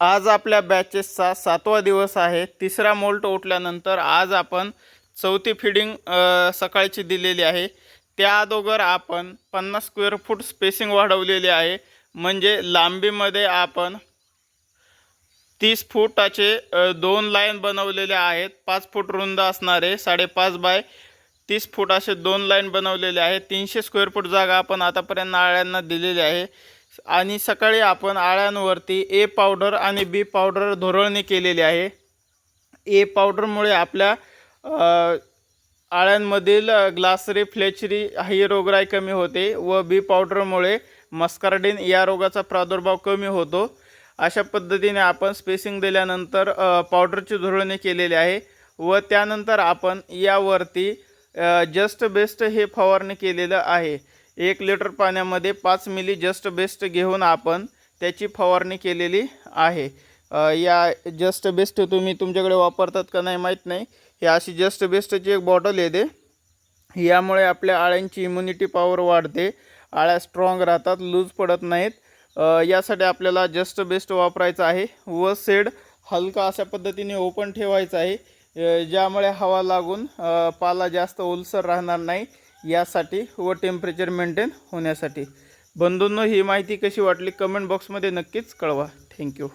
आज आपल्या बॅचेसचा सातवा दिवस आहे. तिसरा मोल्ट उठल्यानंतर आज आपण चौथी फिडिंग सकाळची दिलेली आहे. त्या अगोदर आपण पन्नास स्क्वेअर फूट स्पेसिंग वाढवलेली आहे. म्हणजे लांबीमध्ये आपण तीस फूटाचे दोन लाईन बनवलेले आहेत. पाच फूट रुंद असणारे साडेपाच बाय तीस फूट असे दोन लाईन बनवलेले आहे तीनशे स्क्वेअर फूट जागा आपण आतापर्यंत आळ्यांना दिलेली आहे. आणि सकाळी आपण आळ्यांवरती ए पावडर आणि बी पावडर धुरळणी केलेली आहे. ए पावडरमुळे आपल्या आळ्यांमधील ग्लासरी फ्लेचरी ही रोगराई कमी होते व बी पावडरमुळे मस्कार्डिन या रोगाचा प्रादुर्भाव कमी होतो. अशा पद्धतीने आपण स्पेसिंग दिल्यानंतर पावडरची धुरळणी केलेली आहे व त्यानंतर आपण यावरती जस्ट बेस्ट हे फवारणी केलेलं आहे. एक लिटर पाण्यामध्ये पाच मिली जस्ट बेस्ट घेऊन आपण त्याची फवारणी केलेली आहे. या जस्ट बेस्ट तुम्ही तुमच्याकडे वापरतात का नाही माहीत नाही. ही अशी जस्ट बेस्टची एक बॉटल येते. यामुळे आपल्या आळ्यांची इम्युनिटी पॉवर वाढते. आळ्या स्ट्रॉंग राहतात लूज पडत नाहीत. यासाठी आपल्याला जस्ट बेस्ट वापरायचं आहे व सेड हलका अशा पद्धतीने ओपन ठेवायचा आहे. ज्यामुळे हवा लागून पाला जास्त ओलसर राहणार नाही. यासाठी व टेम्परेचर मेंटेन होण्यासाठी. बंधूंनो ही माहिती कशी वाटली कमेंट बॉक्समध्ये नक्कीच कळवा. थँक्यू